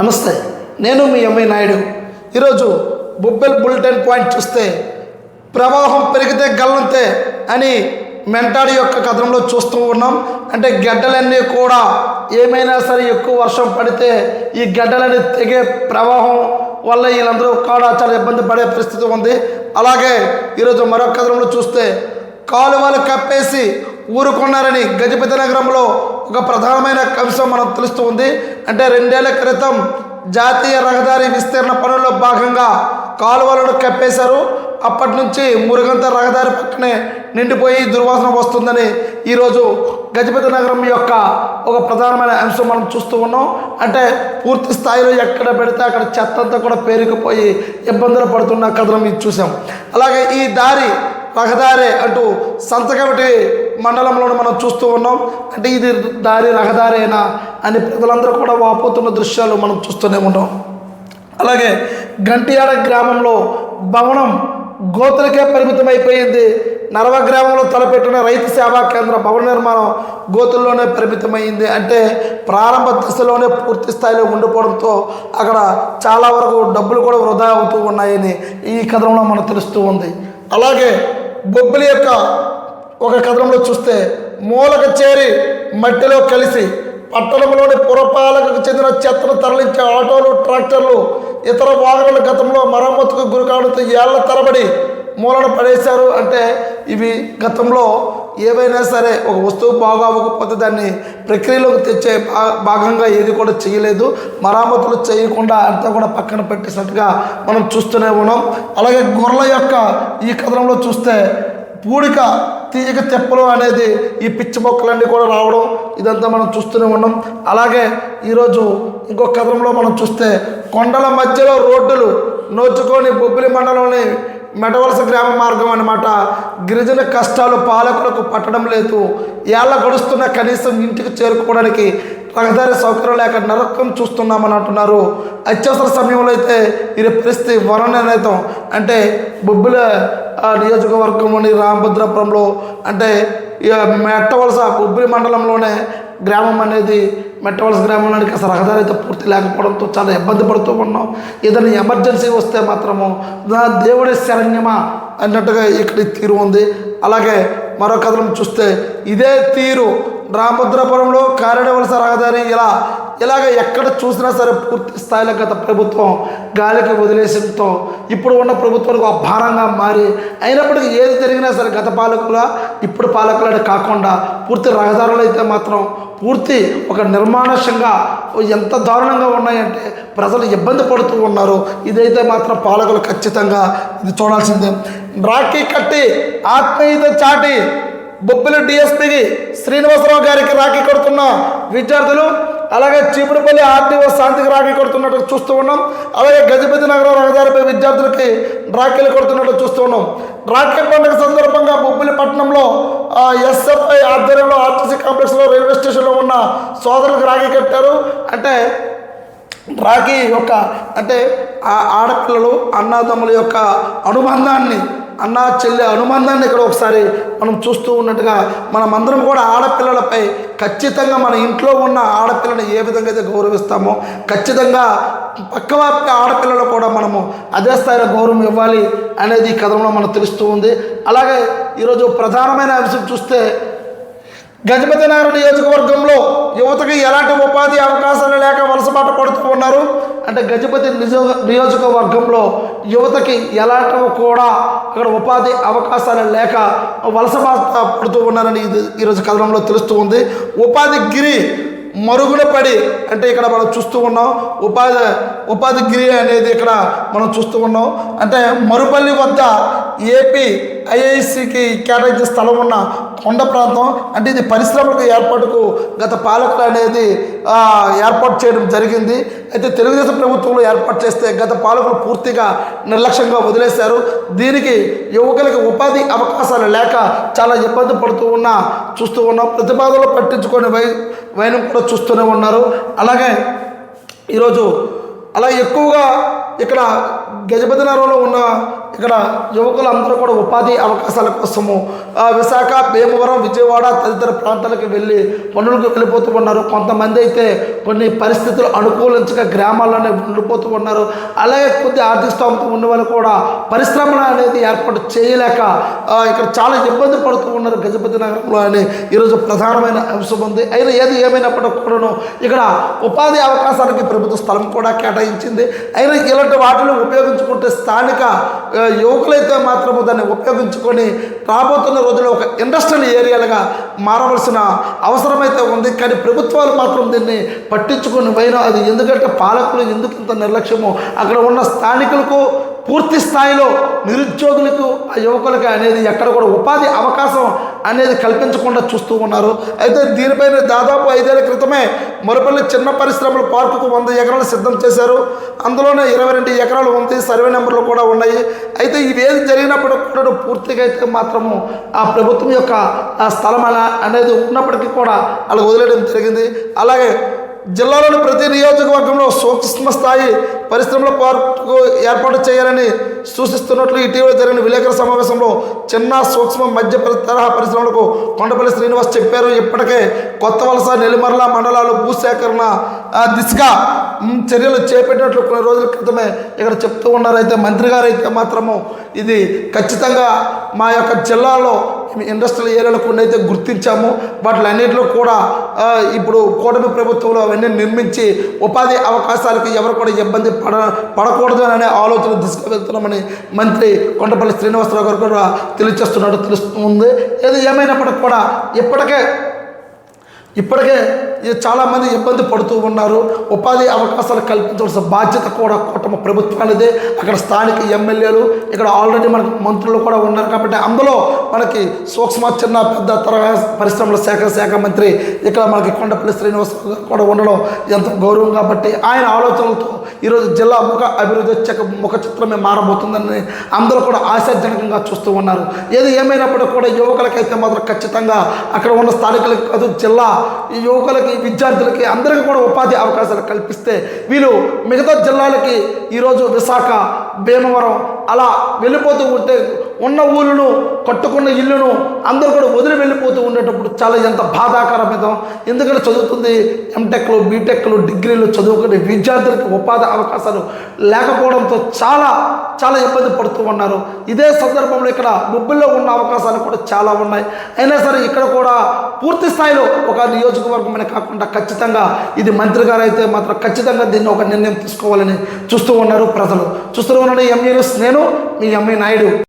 నమస్తే నేను మీ ఎంఐ నాయుడు. ఈరోజు బొబ్బెల్ బులెటిన్ పాయింట్ చూస్తే ప్రవాహం పెరిగితే గల్లంతే అని మెంటాడి యొక్క కథనంలో చూస్తూ ఉన్నాం. అంటే గడ్డలన్నీ కూడా ఏమైనా సరే ఎక్కువ వర్షం పడితే ఈ గడ్డలన్నీ తెగే ప్రవాహం వల్ల వీళ్ళందరూ కూడా చాలా ఇబ్బంది పడే పరిస్థితి ఉంది. అలాగే ఈరోజు మరొక కథనంలో చూస్తే కాలువలు కప్పేసి ఊరుకున్నారని గజపతి నగరంలో ఒక ప్రధానమైన అంశం మనకు తెలుస్తూ ఉంది. అంటే రెండేళ్ళ క్రితం జాతీయ రహదారి విస్తీర్ణ పనుల్లో భాగంగా కాలువలను కప్పేశారు. అప్పటి నుంచి మురుగంత రహదారి పక్కనే నిండిపోయి దుర్వాసన వస్తుందని ఈరోజు గజపతి నగరం యొక్క ఒక ప్రధానమైన అంశం మనం చూస్తూ ఉన్నాం. అంటే పూర్తి స్థాయిలో ఎక్కడ పెడితే అక్కడ చెత్త అంతా కూడా పేరుకుపోయి ఇబ్బందులు పడుతున్న కథనం ఇది చూసాం. అలాగే ఈ దారి రహదారి అంటూ సంతకమిటి మండలంలో మనం చూస్తూ ఉన్నాం. అంటే ఇది దారి రహదారేనా అని ప్రజలందరూ కూడా వాపోతున్న దృశ్యాలు మనం చూస్తూనే ఉన్నాం. అలాగే గంటియాడ గ్రామంలో భవనం గోతులకే పరిమితం అయిపోయింది. నరవ గ్రామంలో తలపెట్టిన రైతు సేవా కేంద్ర భవన నిర్మాణం గోతుల్లోనే పరిమితమైంది. అంటే ప్రారంభ దశలోనే పూర్తి స్థాయిలో ఉండిపోవడంతో అక్కడ చాలా వరకు డబ్బులు కూడా వృధా అవుతూ ఉన్నాయని ఈ కథనంలో మనకు తెలుస్తూ ఉంది. అలాగే బొబ్బిలి యొక్క ఒక కథనంలో చూస్తే మూలక చేరి మట్టిలో కలిసి పట్టణంలోని పురపాలకకు చెందిన చెత్తను తరలించే ఆటోలు ట్రాక్టర్లు ఇతర వాహనాల గతంలో మరమ్మతుకు గురి ఏళ్ళ తరబడి మూలన పడేశారు. అంటే ఇవి గతంలో ఏవైనా సరే ఒక వస్తువు బాగా అవ్వకపోతే దాన్ని ప్రక్రియలోకి తెచ్చే భాగంగా ఏది కూడా చేయలేదు. మరామతులు చేయకుండా అంతా కూడా పక్కన పెట్టేసినట్టుగా మనం చూస్తూనే ఉన్నాం. అలాగే గొర్రెల యొక్క ఈ కథనంలో చూస్తే పూడిక తీయక తెప్పలు అనేది ఈ పిచ్చి మొక్కలన్నీ కూడా రావడం ఇదంతా మనం చూస్తూనే ఉన్నాం. అలాగే ఈరోజు ఇంకో కథనంలో మనం చూస్తే కొండల మధ్యలో రోడ్డులు నోచుకొని బొబ్బిలి మండలంలోని మెటవలస గ్రామ మార్గం అన్నమాట. గిరిజన కష్టాలు పాలకులకు పట్టడం లేదు. ఏళ్ళ గడుస్తున్న కనీసం ఇంటికి చేరుకోవడానికి రహదారి సౌకర్యం లేక నరకం చూస్తున్నామని అంటున్నారు. అత్యవసర సమయంలో అయితే ఇది పరిస్థితి వర్ణనేతం అంటే బొబ్బిల నియోజకవర్గంలోని రామభద్రాపురంలో అంటే ఇక మెట్టవలస బొబ్బిలి మండలంలోనే గ్రామం అనేది మెట్టవలస గ్రామంలోనికి అసలు రహదారి అయితే పూర్తి లేకపోవడంతో చాలా ఇబ్బంది పడుతూ ఉన్నాం. ఏదైనా ఎమర్జెన్సీ వస్తే మాత్రము దేవుడి శరణ్యమా అన్నట్టుగా ఇక్కడ తీరు ఉంది. అలాగే మరో కథనం చూస్తే ఇదే తీరు రామభద్రాపురంలో కారడవలస రహదారి ఇలా ఇలాగ ఎక్కడ చూసినా సరే పూర్తి స్థాయిలో గత ప్రభుత్వం గాలికి వదిలేసడంతో ఇప్పుడు ఉన్న ప్రభుత్వానికి ఒక భారంగా మారి అయినప్పటికీ ఏది జరిగినా సరే గత పాలకుల ఇప్పుడు పాలకుల కాకుండా పూర్తి రహదారులు అయితే మాత్రం పూర్తి ఒక నిర్మాణశంగా ఎంత దారుణంగా ఉన్నాయంటే ప్రజలు ఇబ్బంది పడుతూ ఉన్నారు. ఇదైతే మాత్రం పాలకులు ఖచ్చితంగా ఇది చూడాల్సిందే. రాఖీ కట్టి ఆత్మీయత చాటి బొబ్బిలి డిఎస్పీకి శ్రీనివాసరావు గారికి రాఖీ కొడుతున్న విద్యార్థులు అలాగే చీపుడుపల్లి ఆర్టీఓ శాంతికి రాఖీ కొడుతున్నట్టు చూస్తూ ఉన్నాం. అలాగే గజపతి నగరం రహదారిపై విద్యార్థులకి రాఖీలు కొడుతున్నట్టు చూస్తూ ఉన్నాం. రాఖీ పండుగ సందర్భంగా బొబ్బిలి పట్టణంలో ఎస్ఎఫ్ఐ ఆధ్వర్యంలో ఆర్టీసీ కాంప్లెక్స్లో రైల్వే స్టేషన్లో ఉన్న సోదరులకు రాఖీ కట్టారు. అంటే రాఖీ యొక్క అంటే ఆడపిల్లలు అన్నదమ్ముల యొక్క అనుబంధాన్ని అన్న చెల్లె అనుబంధాన్ని ఇక్కడ ఒకసారి మనం చూస్తూ ఉన్నట్టుగా మనమందరం కూడా ఆడపిల్లలపై ఖచ్చితంగా మన ఇంట్లో ఉన్న ఆడపిల్లని ఏ విధంగా అయితే గౌరవిస్తామో ఖచ్చితంగా పక్కవాపి ఆడపిల్లలు కూడా మనము అదే స్థాయిలో గౌరవం ఇవ్వాలి అనేది ఈ కథనంలో మనకు తెలుస్తూ ఉంది. అలాగే ఈరోజు ప్రధానమైన అంశం చూస్తే గజపతి నగర నియోజకవర్గంలో యువతకి ఎలాంటి ఉపాధి అవకాశాలు లేక వలసబాట పడుతూ ఉన్నారు. అంటే గజపతి నిజో నియోజకవర్గంలో యువతకి ఎలాంటివి కూడా అక్కడ ఉపాధి అవకాశాలు లేక వలస బాధ పడుతూ ఉన్నారని ఇది ఈరోజు కథనంలో తెలుస్తూ ఉంది. ఉపాధి గిరి మరుగున పడి అంటే ఇక్కడ మనం చూస్తూ ఉన్నాం. ఉపాధి ఉపాధి గిరి అనేది ఇక్కడ మనం చూస్తూ ఉన్నాం. అంటే మరుపల్లి వద్ద ఏపీ ఐఐసికి కేటాయించిన స్థలం ఉన్న కొండ ప్రాంతం అంటే ఇది పరిశ్రమలకు ఏర్పాటుకు గత పాలకులు అనేది ఏర్పాటు చేయడం జరిగింది. అయితే తెలుగుదేశం ప్రభుత్వంలో ఏర్పాటు చేస్తే గత పాలకులు పూర్తిగా నిర్లక్ష్యంగా వదిలేశారు. దీనికి యువకులకి ఉపాధి అవకాశాలు లేక చాలా ఇబ్బంది పడుతూ ఉన్నా చూస్తూ ఉన్నాం. ప్రతిపాదనలు పట్టించుకొని వై వైనం కూడా చూస్తూనే ఉన్నారు. అలాగే ఈరోజు అలా ఎక్కువగా ఇక్కడ గజపతి నగరంలో ఉన్న ఇక్కడ యువకులందరూ కూడా ఉపాధి అవకాశాల కోసము విశాఖ భీమవరం విజయవాడ తదితర ప్రాంతాలకు వెళ్ళి పనులకు వెళ్ళిపోతూ ఉన్నారు. కొంతమంది అయితే కొన్ని పరిస్థితులు అనుకూలించక గ్రామాల్లోనే ఉండిపోతూ ఉన్నారు. అలాగే కొద్ది ఆర్థిక స్థోమత ఉన్న వాళ్ళు కూడా పరిశ్రమలు అనేది ఏర్పాటు చేయలేక ఇక్కడ చాలా ఇబ్బంది పడుతూ ఉన్నారు గజపతి నగరంలో అని ఈరోజు ప్రధానమైన అంశం ఉంది. అయినా ఏది ఏమైనప్పటికీ కూడాను ఇక్కడ ఉపాధి అవకాశాలకి ప్రభుత్వ స్థలం కూడా కేటాయించింది. అయినా ఇలాంటి వాటిని ఉపయోగించుకుంటే స్థానిక యువకులైతే మాత్రము దాన్ని ఉపయోగించుకొని రాబోతున్న రోజుల్లో ఒక ఇండస్ట్రియల్ ఏరియాలుగా మారవలసిన అవసరమైతే ఉంది కానీ ప్రభుత్వాలు మాత్రం దీన్ని పట్టించుకుని పోయినా అది ఎందుకంటే పాలకులు ఎందుకు ఇంత నిర్లక్ష్యమో అక్కడ ఉన్న స్థానికులకు పూర్తి స్థాయిలో నిరుద్యోగులకు ఆ యువకులకి అనేది ఎక్కడ కూడా ఉపాధి అవకాశం అనేది కల్పించకుండా చూస్తూ ఉన్నారు. అయితే దీనిపైన దాదాపు ఐదేళ్ళ క్రితమే మరపల్లి చిన్న పరిశ్రమల పార్కుకు వంద ఎకరాలు సిద్ధం చేశారు. అందులోనే ఇరవై రెండు ఎకరాలు ఉంది సర్వే నెంబర్లు కూడా ఉన్నాయి. అయితే ఇవేది జరిగినప్పుడు కూడా పూర్తిగా అయితే మాత్రము ఆ ప్రభుత్వం యొక్క ఆ స్థలం అలా అనేది ఉన్నప్పటికీ కూడా అలా వదిలేయడం జరిగింది. అలాగే జిల్లాలోని ప్రతి నియోజకవర్గంలో సూక్ష్మ స్థాయి పరిశ్రమల పార్కు ఏర్పాటు చేయాలని సూచిస్తున్నట్లు ఇటీవల జరిగిన విలేకరుల సమావేశంలో చిన్న సూక్ష్మ మధ్య తరహా పరిశ్రమలకు కొండపల్లి శ్రీనివాస్ చెప్పారు. ఇప్పటికే కొత్త వలస నెల్లిమర్ల మండలాలు భూసేకరణ ఆ, దిశగా చర్యలు చేపట్టినట్లు కొన్ని రోజుల క్రితమే ఇక్కడ చెప్తూ ఉన్నారు. అయితే మంత్రి గారు అయితే మాత్రము ఇది ఖచ్చితంగా మా యొక్క జిల్లాలో ఇండస్ట్రియల్ ఏరియాలో కొన్ని అయితే గుర్తించాము వాటిలన్నింటిలో కూడా ఇప్పుడు కూటమి ప్రభుత్వంలో అవన్నీ నిర్మించి ఉపాధి అవకాశాలకి ఎవరు కూడా ఇబ్బంది పడ పడకూడదు అనే ఆలోచన తీసుకువెళ్తున్నామని మంత్రి కొండపల్లి శ్రీనివాసరావు గారు కూడా తెలియచేస్తున్నాడు తెలుస్తుంది ఏది ఏమైనప్పటికీ కూడా ఇప్పటికే ఇప్పటికే చాలామంది ఇబ్బంది పడుతూ ఉన్నారు. ఉపాధి అవకాశాలు కల్పించవలసిన బాధ్యత కూడా కుటుంబ ప్రభుత్వానిదే. అక్కడ స్థానిక ఎమ్మెల్యేలు ఇక్కడ ఆల్రెడీ మనకు మంత్రులు కూడా ఉన్నారు కాబట్టి అందులో మనకి సూక్ష్మ చిన్న పెద్ద తరహా పరిశ్రమల శాఖ శాఖ మంత్రి ఇక్కడ మనకి కొండపల్లి శ్రీనివాస కూడా ఉండడం ఎంతో గౌరవం కాబట్టి ఆయన ఆలోచనలతో ఈరోజు జిల్లా ముఖ అభివృద్ధి వచ్చాక ముఖ చిత్రమే మారబోతుందని అందరూ కూడా ఆశాజనకంగా చూస్తూ ఉన్నారు. ఏది ఏమైనప్పటికీ కూడా యువకులకైతే మాత్రం ఖచ్చితంగా అక్కడ ఉన్న స్థానికులకు కాదు జిల్లా ఈ యువకులకి విద్యార్థులకి అందరికీ కూడా ఉపాధి అవకాశాలు కల్పిస్తే వీళ్ళు మిగతా జిల్లాలకి ఈరోజు విశాఖ భీమవరం అలా వెళ్ళిపోతూ ఉంటే ఉన్న ఊళ్ళను కట్టుకున్న ఇల్లును అందరూ కూడా వదిలి వెళ్ళిపోతూ ఉండేటప్పుడు చాలా ఎంత బాధాకరమైన ఎందుకంటే చదువుతుంది ఎంటెక్లు బీటెక్లు డిగ్రీలు చదువుకునే విద్యార్థులకు ఉపాధి అవకాశాలు లేకపోవడంతో చాలా చాలా ఇబ్బంది పడుతూ ఉన్నారు. ఇదే సందర్భంలో ఇక్కడ ముబ్బుల్లో ఉన్న అవకాశాలు కూడా చాలా ఉన్నాయి. అయినా సరే ఇక్కడ కూడా పూర్తి స్థాయిలో ఒక నియోజకవర్గం కాకుండా ఖచ్చితంగా ఇది మంత్రి గారు అయితే మాత్రం ఖచ్చితంగా దీన్ని ఒక నిర్ణయం తీసుకోవాలని చూస్తూ ఉన్నారు ప్రజలు. చూస్తూ ఉన్నాడు ఎంఈ నేను మీ ఎంఈ నాయుడు.